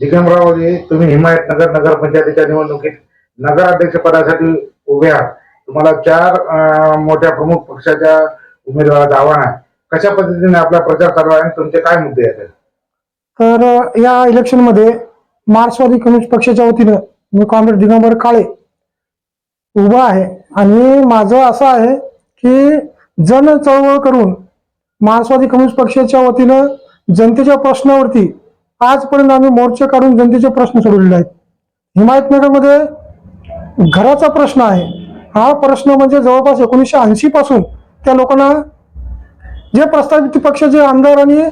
जिगमरावजी तुम्ही हिमायतनगर नगरपंचायतीच्या निवडणुकीत नगराध्यक्ष पदासाठी उभे आहात. तुम्हाला चार मोठ्या प्रमुख पक्षाच्या उमेदवाराचं आव्हान आहे. कशा पद्धतीने आपला प्रचार चालू आहे आणि तुमचे काय मुद्दे आहेत? तर या या इलेक्शनमध्ये मार्क्सवादी कम्युनिस्ट पक्षाच्या वतीनं मी कॉम्रेड दिगंबर काळे उभा आहे. आणि माझं असं आहे की जन चळवळ करून मार्क्सवादी कम्युनिस्ट पक्षाच्या वतीनं जनतेच्या प्रश्नावरती आजपर्यंत आम्ही मोर्चे काढून जनतेचे प्रश्न सोडवलेले आहेत. हिमायतनगरमध्ये घराचा प्रश्न आहे. हा प्रश्न म्हणजे जवळपास एकोणीसशे ऐंशी पासून त्या लोकांना जे प्रस्तावित पक्षाचे आमदार आणि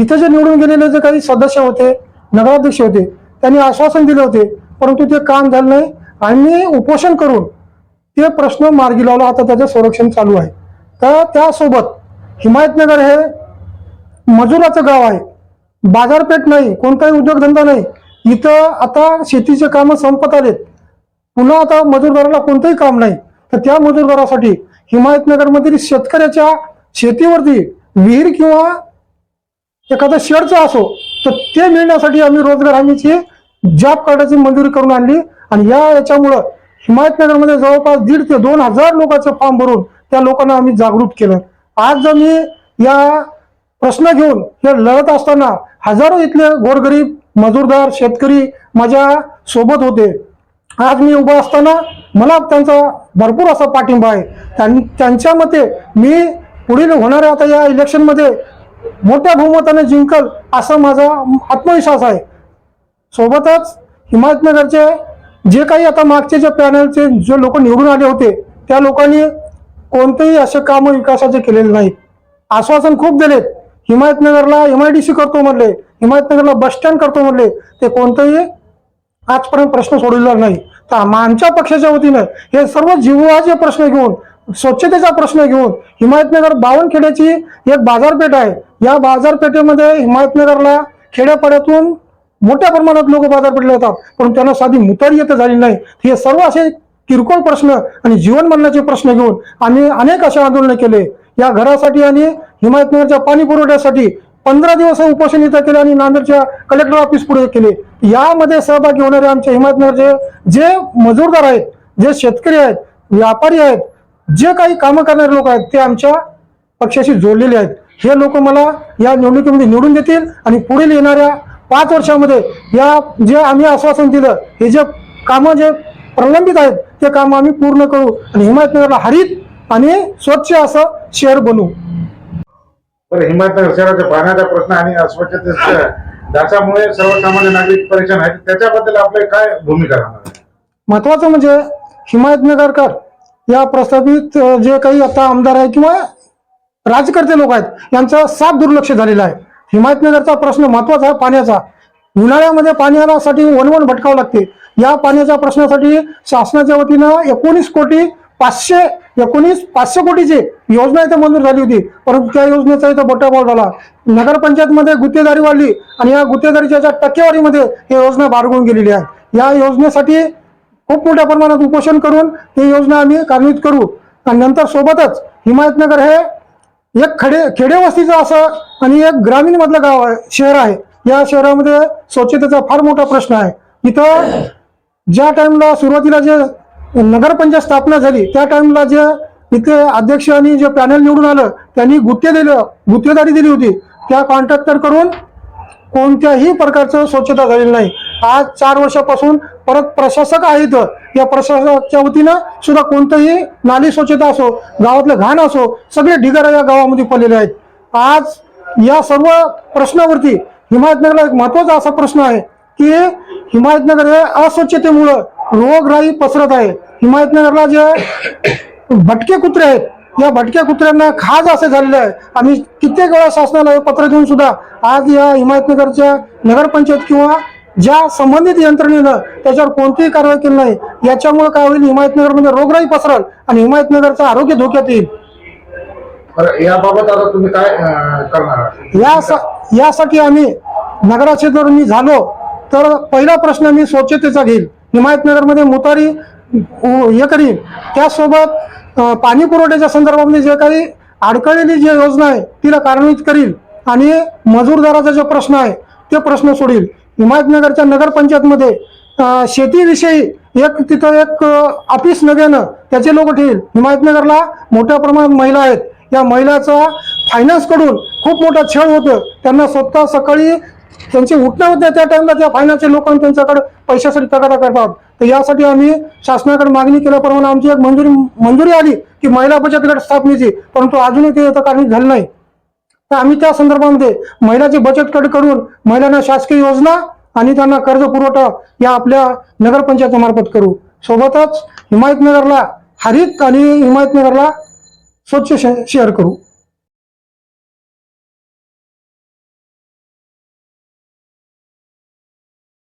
इथे जे निवडून गेलेले जे काही सदस्य होते नगराध्यक्ष होते त्यांनी आश्वासन दिले होते परंतु ते काम झालं नाही. आणि उपोषण करून ते प्रश्न मार्गी लावला. आता त्याचं संरक्षण चालू आहे. तर त्यासोबत हिमायतनगर हे मजुराचं गाव आहे. बाजारपेठ नाही कोणताही उद्योगधंदा नाही. इथं आता शेतीचे कामं संपत आलेत. पुन्हा आता मजूरदाराला कोणतंही काम नाही. तर त्या मजूरदारासाठी हिमायतनगरमधील शेतकऱ्याच्या शेतीवरती विहीर किंवा एखादं शेडचं असो तर ते मिळण्यासाठी आम्ही रोजगार हमीची जॉब कार्डाची मंजुरी करून आणली. आणि या याच्यामुळं हिमायतनगरमध्ये जवळपास दीड ते दोन हजार लोकांचं फॉर्म भरून त्या लोकांना आम्ही जागृत केलं. आज जर मी या प्रश्न घेऊन हे लढत असताना हजारो इथले गोरगरीब मजूरदार शेतकरी माझ्या सोबत होते. आज मी उभा असताना मला त्यांचा भरपूर असा पाठिंबा आहे. त्यां- त्यांच्या मते मी पुढील होणाऱ्या आता या इलेक्शनमध्ये मोठ्या बहुमताने जिंकल असा माझा आत्मविश्वास आहे. सोबतच हिमायतनगरचे जे काही आता मागचे जे पॅनलचे जे लोक निवडून आले होते त्या लोकांनी कोणतेही असे कामं विकासाचे केलेले नाहीत. आश्वासन खूप दिलेत. हिमायतनगरला एम आय डी सी करतो म्हणले हिमायतनगरला बस स्टँड करतो म्हणले ते कोणतंही आजपर्यंत प्रश्न सोडवलेला नाही. तर आमच्या पक्षाच्या वतीनं हे सर्व जीवाचे प्रश्न घेऊन स्वच्छतेचा प्रश्न घेऊन हिमायतनगर बावनखेड्याची एक बाजारपेठ आहे. या बाजारपेठेमध्ये हिमायतनगरला खेड्यापाड्यातून मोठ्या प्रमाणात लोक बाजारपेठला येतात. पण त्यांना साधी मुतारी येत झाली नाही. हे सर्व असे किरकोळ प्रश्न आणि जीवन मरणाचे प्रश्न घेऊन आम्ही अनेक असे आंदोलनं केले. या घरासाठी आणि हिमायतनगरच्या पाणी पुरवठ्यासाठी पंधरा दिवस उपोषण इथं केले आणि नांदेडच्या कलेक्टर ऑफिस पुढे केले. यामध्ये सहभागी होणारे आमच्या हिमायतनगरचे जे मजूरदार आहेत जे शेतकरी आहेत व्यापारी आहेत जे काही कामं करणारे लोक आहेत ते आमच्या पक्षाशी जोडलेले आहेत. हे लोक मला या निवडणुकीमध्ये निवडून देतील आणि पुढील येणाऱ्या पाच वर्षामध्ये या जे आम्ही आश्वासन दिलं हे जे कामं जे प्रलंबित आहेत ते कामं आम्ही पूर्ण करू आणि हिमायतनगरला हरित आणि स्वच्छ असं शहर बनवू बरं हिमायतनगर शहराच्या पाण्याचा प्रश्न आणि अस्वच्छतेच्या डासामुळे सर्वसामान्य नागरिक परेशान आहेत. त्याच्याबद्दल आपली काय भूमिका राहणार? महत्वाचं म्हणजे हिमायतनगरकर या प्रस्तावित जे काही आता आमदार आहे किंवा राजकर्ते लोक आहेत यांचं साफ दुर्लक्ष झालेलं आहे. हिमायतनगरचा प्रश्न महत्त्वाचा आहे पाण्याचा. उन्हाळ्यामध्ये पाण्यासाठी वनवन भटकावं लागते. या पाण्याच्या प्रश्नासाठी शासनाच्या वतीनं एकोणीस कोटी पाचशे एकोणीस पाचशे कोटीची योजना इथं मंजूर झाली होती. परंतु त्या योजनेचा इथं बोटाबोट झाला. नगरपंचायतमध्ये गुत्तेदारी वाढली आणि या गुत्तेदारीच्या ज्या टक्केवारीमध्ये ही योजना बारगून गेलेली आहे. या योजनेसाठी खूप मोठ्या प्रमाणात उपोषण करून ही योजना आम्ही कार्यान्वित करू. आणि नंतर सोबतच हिमायतनगर हे एक खडे खेडेवस्तीचं असं आणि एक ग्रामीण मधलं गाव आहे शहर आहे. या शहरामध्ये स्वच्छतेचा फार मोठा प्रश्न आहे. इथं ज्या टाइमला सुरुवातीला जे नगरपंचायत स्थापना झाली त्या टाइमला जे इथे अध्यक्ष आणि जे पॅनल निवडून आलं त्यांनी गुत्ते दिलं गुत्तेदारी दिली होती. त्या कॉन्ट्रॅक्टर करून कोणत्याही प्रकारचं स्वच्छता झालेली नाही. आज चार वर्षापासून परत प्रशासक आहेत या प्रशासकाच्या वतीनं सुद्धा कोणतंही नाली स्वच्छता असो गावातलं घाण असो सगळे ढिगारा या गावामध्ये पडलेले आहेत. आज या सर्व प्रश्नावरती हिमायतनगरला एक महत्त्वाचा असा प्रश्न आहे की हिमायतनगर हे अस्वच्छतेमुळं रोगराई पसरत आहे. हिमायतनगरला जे भटके कुत्रे आहेत या भटक्या कुत्र्यांना खाज असे झालेले आहे. आम्ही कित्येक वेळा शासनाला हे पत्र देऊन सुद्धा आज या हिमायतनगरच्या नगरपंचायत किंवा ज्या संबंधित यंत्रणेनं त्याच्यावर कोणतीही कारवाई केली नाही याच्यामुळे काय होईल? हिमायतनगरमध्ये रोगराई पसरल आणि हिमायतनगरचं आरोग्य धोक्यात येईल. याबाबत आता तुम्ही काय करणार या यासाठी आम्ही नगराचे जर मी झालो तर पहिला प्रश्न मी स्वच्छतेचा घेईल. हिमायतनगरमध्ये मुतारी हे करीन. त्यासोबत पाणी पुरवठ्याच्या संदर्भामध्ये जे काही अडकळलेली जी योजना आहे तिला कार्यान्वित करील आणि मजूरदाराचा जो प्रश्न आहे ते प्रश्न सोडील. हिमायतनगरच्या नगरपंचायतमध्ये शेतीविषयी एक तिथं एक ऑफिस नव्यानं त्याचे लोक ठेवील. हिमायतनगरला मोठ्या प्रमाणात महिला आहेत. या महिलाचा फायनान्सकडून खूप मोठा छळ होतं त्यांना स्वतः सकाळी त्यांचे उठणं होते त्या टाइमला त्या फायनान्सचे लोक त्यांच्याकडे पैशासाठी तगादा करतात. तर यासाठी आम्ही शासनाकडे मागणी केल्याप्रमाणे आमची एक मंजुरी मंजुरी आली की महिला बचत गट स्थापनेची परंतु अजूनही ते आता काही झालं नाही. तर आम्ही त्या संदर्भामध्ये महिलाची बचत गट करून महिलांना शासकीय योजना आणि त्यांना कर्ज पुरवठा या आपल्या नगरपंचायतीमार्फत करू. सोबतच हिमायतनगरला हरित आणि हिमायतनगरला स्वच्छ श- शहर करू.